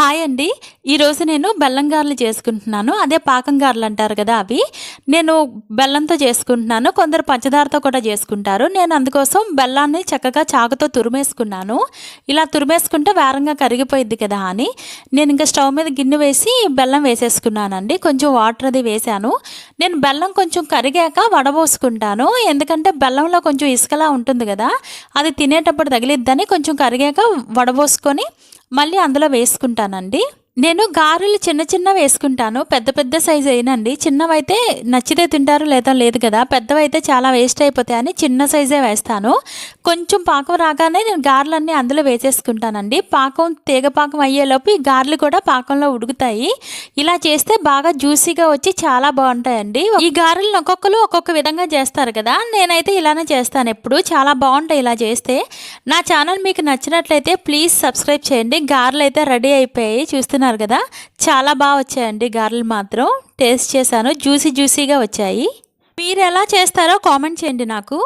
Hi అండి. ఈరోజు నేను బెల్లం గారెలు చేసుకుంటున్నాను. అదే పాకం గారెలు అంటారు కదా అవి. నేను బెల్లంతో చేసుకుంటున్నాను. కొందరు పంచదారతో కూడా చేసుకుంటారు. నేను అందుకోసం బెల్లాన్ని చక్కగా చాకుతో తురిమేసుకున్నాను. ఇలా తురిమేసుకుంటే వేరంగా కరిగిపోయింది కదా అని. నేను ఇంకా స్టవ్ మీద గిన్నె వేసి బెల్లం వేసేసుకున్నానండి. కొంచెం వాటర్ అది వేశాను నేను బెల్లం కొంచెం కరిగాక వడబోసుకుంటాను. ఎందుకంటే బెల్లంలో కొంచెం ఇసుకలా ఉంటుంది కదా. అది తినేటప్పుడు తగిలిద్దని కొంచెం కరిగాక వడబోసుకొని మళ్ళీ అందులో వేసుకుంటానండి. నేను గారెలు చిన్న చిన్న వేసుకుంటాను. పెద్ద పెద్ద సైజు అయినండి. చిన్నవైతే నచ్చితే తింటారు లేదా లేదు కదా. పెద్దవైతే చాలా వేస్ట్ అయిపోతాయని చిన్న సైజే వేస్తాను. కొంచెం పాకం రాగానే నేను గారెలన్నీ అందులో వేసేసుకుంటానండి. పాకం తీగ పాకం అయ్యేలోపు ఈ గారెలు కూడా పాకంలో ఉడుకుతాయి. ఇలా చేస్తే బాగా జ్యూసీగా వచ్చి చాలా బాగుంటాయండి. ఈ గారెలను ఒక్కొక్కరు ఒక్కొక్క విధంగా చేస్తారు కదా. నేనైతే ఇలానే చేస్తాను ఎప్పుడు. చాలా బాగుంటాయి ఇలా చేస్తే. నా ఛానల్ మీకు నచ్చినట్లయితే ప్లీజ్ సబ్స్క్రైబ్ చేయండి. గారెలు అయితే రెడీ అయిపోయాయి. చూస్తున్నారు కదా? చాలా బాగా వచ్చాయండి గారెలు మాత్రం. టేస్ట్ చేశాను. జ్యూసీ జ్యూసీగా వచ్చాయి. మీరు ఎలా చేస్తారో కామెంట్ చేయండి నాకు.